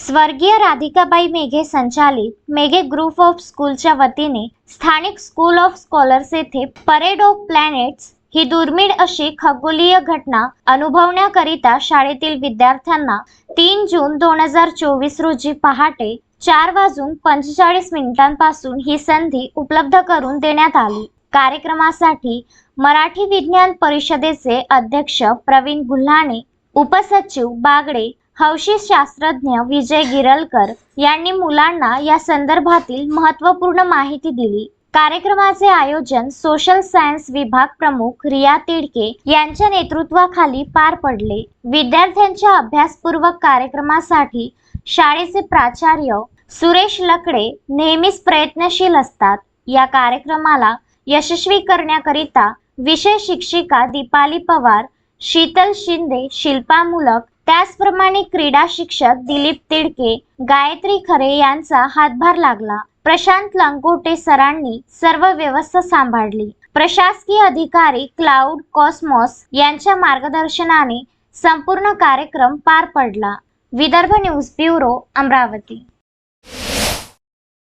स्वर्गीय राधिकाबाई मेघे संचालित Meghe group of स्कूलच्या वतीने स्थानिक स्कूल ऑफ स्कॉलर्स येथे परेड ऑफ प्लॅनेट्स ही दुर्मिळ अशी खगोलीय घटना अनुभवण्याकरिता शाळेतील विद्यार्थ्यांना तीन जून दोन हजार चोवीस रोजी पहाटे चार वाजून पंचेचाळीस मिनिटांपासून ही संधी उपलब्ध करून देण्यात आली. कार्यक्रमासाठी मराठी विज्ञान परिषदेचे अध्यक्ष प्रवीण गुल्हाणे उपसचिव बागडे हौशी शास्त्रज्ञ विजय गिरलकर यांनी मुलांना या संदर्भातील महत्त्वपूर्ण माहिती दिली. कार्यक्रमाचे आयोजन सोशल सायन्स विभाग प्रमुख रिया तिडके यांच्या नेतृत्वाखाली पार पडले. विद्यार्थ्यांच्या अभ्यासपूर्वक कार्यक्रमासाठी शाळेचे प्राचार्य सुरेश लकडे नेहमीच प्रयत्नशील असतात. या कार्यक्रमाला यशस्वी करण्याकरिता विषय शिक्षिका दीपाली पवार शीतल शिंदे शिल्पा मुलक त्याचप्रमाणे क्रीडा शिक्षक दिलीप तिडके गायत्री खरे यांचा हातभार लागला. प्रशांत लंगोटे सरांनी सर्व व्यवस्था सांभाळली. प्रशासकीय अधिकारी क्लाउड कॉस्मॉस यांच्या मार्गदर्शनाने संपूर्ण कार्यक्रम पार पडला. Vidarbha news bureau Amravati.